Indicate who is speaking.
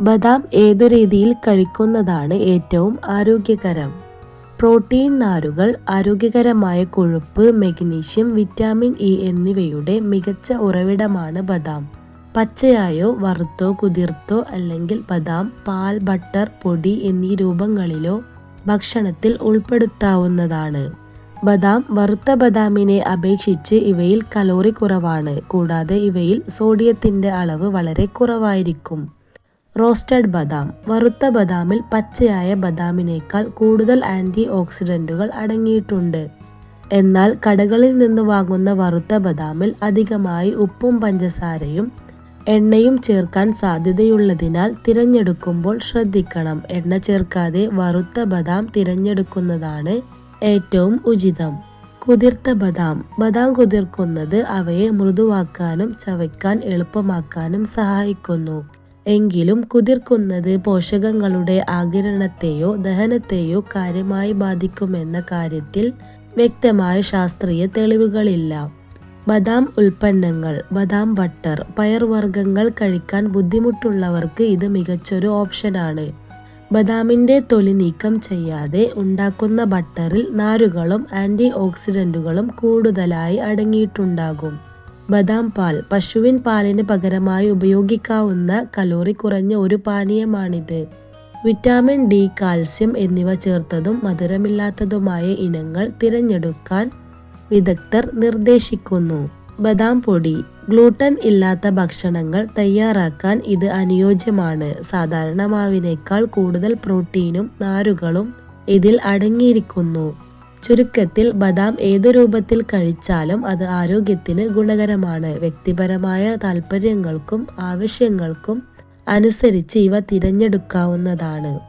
Speaker 1: ബദാം ഏതു രീതിയിൽ കഴിക്കുന്നതാണ് ഏറ്റവും ആരോഗ്യകരം? പ്രോട്ടീൻ നാരുകൾ ആരോഗ്യകരമായ കൊഴുപ്പ് മെഗ്നീഷ്യം വിറ്റാമിൻ ഇ എന്നിവയുടെ മികച്ച ഉറവിടമാണ് ബദാം. പച്ചയായോ വറുത്തോ കുതിർത്തോ അല്ലെങ്കിൽ ബദാം പാൽ ബട്ടർ പൊടി എന്നീ രൂപങ്ങളിലോ ഭക്ഷണത്തിൽ ഉൾപ്പെടുത്താവുന്നതാണ്. ബദാം വറുത്ത ബദാമിനെ അപേക്ഷിച്ച് ഇവയിൽ കലോറി കുറവാണ് കൂടാതെ ഇവയിൽ സോഡിയത്തിന്റെ അളവ് വളരെ കുറവായിരിക്കും. റോസ്റ്റഡ് ബദാം. വറുത്ത ബദാമിൽ പച്ചയായ ബദാമിനേക്കാൾ കൂടുതൽ ആന്റി ഓക്സിഡന്റുകൾ അടങ്ങിയിട്ടുണ്ട്. എന്നാൽ കടകളിൽ നിന്ന് വാങ്ങുന്ന വറുത്ത ബദാമിൽ അധികമായി ഉപ്പും പഞ്ചസാരയും എണ്ണയും ചേർക്കാൻ സാധ്യതയുള്ളതിനാൽ തിരഞ്ഞെടുക്കുമ്പോൾ ശ്രദ്ധിക്കണം. എണ്ണ ചേർക്കാതെ വറുത്ത ബദാം തിരഞ്ഞെടുക്കുന്നതാണ് ഏറ്റവും ഉചിതം. കുതിർത്ത ബദാം. ബദാം കുതിർക്കുന്നത് അവയെ മൃദുവാക്കാനും ചവയ്ക്കാൻ എളുപ്പമാക്കാനും സഹായിക്കുന്നു. എങ്കിലും കുതിർക്കുന്നത് പോഷകങ്ങളുടെ ആകിരണത്തെയോ ദഹനത്തെയോ കാര്യമായി ബാധിക്കുമെന്ന കാര്യത്തിൽ വ്യക്തമായ ശാസ്ത്രീയ തെളിവുകളില്ല. ബദാം ഉൽപ്പന്നങ്ങൾ ബദാം ബട്ടർ പയർവർഗങ്ങൾ കഴിക്കാൻ ബുദ്ധിമുട്ടുള്ളവർക്ക് ഇത് മികച്ചൊരു ഓപ്ഷനാണ്. ബദാമിന്റെ തൊലി നീക്കം ചെയ്യാതെ ഉണ്ടാക്കുന്ന ബട്ടറിൽ നാരുകളും ആന്റി ഓക്സിഡന്റുകളും കൂടുതലായി അടങ്ങിയിട്ടുണ്ടാകും. ബദാം പാൽ. പശുവിൻ പാലിന് പകരമായി ഉപയോഗിക്കാവുന്ന കലോറി കുറഞ്ഞ ഒരു പാനീയമാണിത്. വിറ്റാമിൻ ഡി കാൽസ്യം എന്നിവ ചേർത്തതും മധുരമില്ലാത്തതുമായ ഇനങ്ങൾ തിരഞ്ഞെടുക്കാൻ വിദഗ്ധർ നിർദ്ദേശിക്കുന്നു. ബദാം പൊടി. ഗ്ലൂട്ടൻ ഇല്ലാത്ത ഭക്ഷണങ്ങൾ തയ്യാറാക്കാൻ ഇത് അനുയോജ്യമാണ്. സാധാരണ മാവിനേക്കാൾ കൂടുതൽ പ്രോട്ടീനും നാരുകളും ഇതിൽ അടങ്ങിയിരിക്കുന്നു. ചുരുക്കത്തിൽ ബദാം ഏത് രൂപത്തിൽ കഴിച്ചാലും അത് ആരോഗ്യത്തിന് ഗുണകരമാണ്. വ്യക്തിപരമായ താല്പര്യങ്ങൾക്കും ആവശ്യങ്ങൾക്കും അനുസരിച്ച് ഇവ തിരഞ്ഞെടുക്കാവുന്നതാണ്.